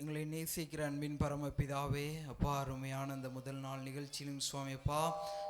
எங்களை நேசிக்கிற அன்பின் பரமபிதாவே அப்பா அருமையான அந்த முதல் நாள் நிகழ்ச்சியிலும் சுவாமி அப்பா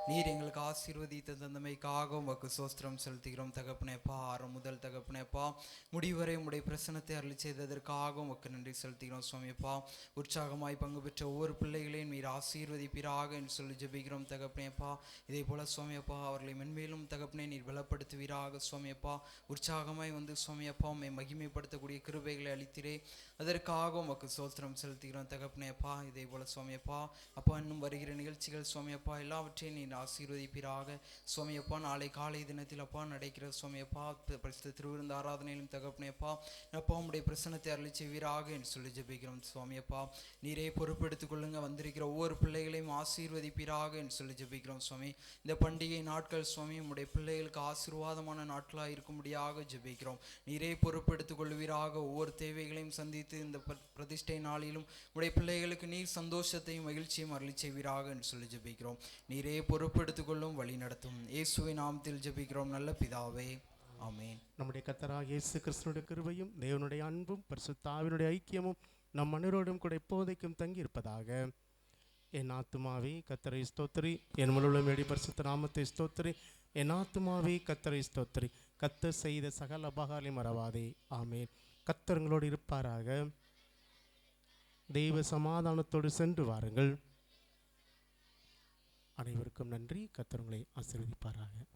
நீர் எங்களுக்கு ஆசீர்வதித்த தந்தமைக்காக உமக்கு சோஸ்திரம் செலுத்துகிறோம். தகப்பனேப்பா ஆரம் முதல் தகப்பனேப்பா முடிவரை உடைய பிரசனத்தை அருளி செய்ததற்காக உமக்கு நன்றி செலுத்துகிறோம் சுவாமிப்பா உற்சாகமாய் பங்கு பெற்ற ஒவ்வொரு பிள்ளைகளையும் நீர் ஆசீர்வதிப்பீராக என்று சொல்லி ஜெபிக்கிறோம் தகப்பனேப்பா இதே போல சுவாமியப்பா அவர்களை மென்மேலும் தகப்பனே நீர் பலப்படுத்துவீராக சுவாமியப்பா உற்சாகமாய் வந்து சுவாமியப்பா உண்மை மகிமைப்படுத்தக்கூடிய கிருபைகளை அளித்திரே. அதற்காக உமக்கு சோத்திரம் செலுத்துகிறோம். தகப்பனையப்பா இதே போல சுவாமியப்பா அப்பா இன்னும் வருகிற நிகழ்ச்சிகள் சுவாமியப்பா எல்லாவற்றையும் நீ ஆசீர்வதிப்பீராக. சுவாமியப்பா நாளை காலை தினத்தில் அப்பா நடக்கிற சுவாமியப்பா பிரசித்த திருவிருந்த ஆராதனையிலும் தகப்பனேப்பா அப்பா உம்முடைய பிரசனத்தை அருளி செய்வீராக என்று சொல்லி ஜெபிக்கிறோம் சுவாமியப்பா நீரே பொறுப்பெடுத்துக் கொள்ளுங்க. வந்திருக்கிற ஒவ்வொரு பிள்ளைகளையும் ஆசீர்வதிப்பீராக என்று சொல்லி ஜெபிக்கிறோம் சுவாமி. இந்த பண்டிகை நாட்கள் சுவாமி உடைய பிள்ளைகளுக்கு ஆசீர்வாதமான நாட்களாக இருக்கும்படியாக ஜெபிக்கிறோம். நீரே பொறுப்பெடுத்துக் கொள்வீராக ஒவ்வொரு தேவைகளையும் சந்தித்து இந்த பிரதிஷ்டை பிரதிஷ்டை நாளிலும் உடைய பிள்ளைகளுக்கு நீர் சந்தோஷத்தையும் மகிழ்ச்சியும் அருளி செய்வீராக என்று சொல்லி ஜபிக்கிறோம். நீரே பொறுப்பெடுத்துக் கொள்ளும் வழி நடத்தும். இயேசுவை நாமத்தில் ஜபிக்கிறோம். நல்ல பிதாவே. ஆமேன். நம்முடைய கத்தரா இயேசு கிறிஸ்துனுடைய கிருவையும் தேவனுடைய அன்பும் பரிசுத்தாவினுடைய ஐக்கியமும் நம் மனிதரோடும் கூட இப்போதைக்கும் தங்கி இருப்பதாக என் ஆத்துமாவே கத்தரை ஸ்தோத்திரி. என் முழுவதும் எடி பரிசுத்த நாமத்தை ஸ்தோத்திரி. என் ஆத்துமாவே கத்தரை ஸ்தோத்திரி. கத்த செய்த சகல அபகாலை மறவாதே ஆமேன். கத்தருங்களோடு இருப்பாராக. தெய்வ சமாதானத்தோடு சென்று வாருங்கள். அனைவருக்கும் நன்றி. கத்தருங்களை ஆசீர்வதிப்பாராக.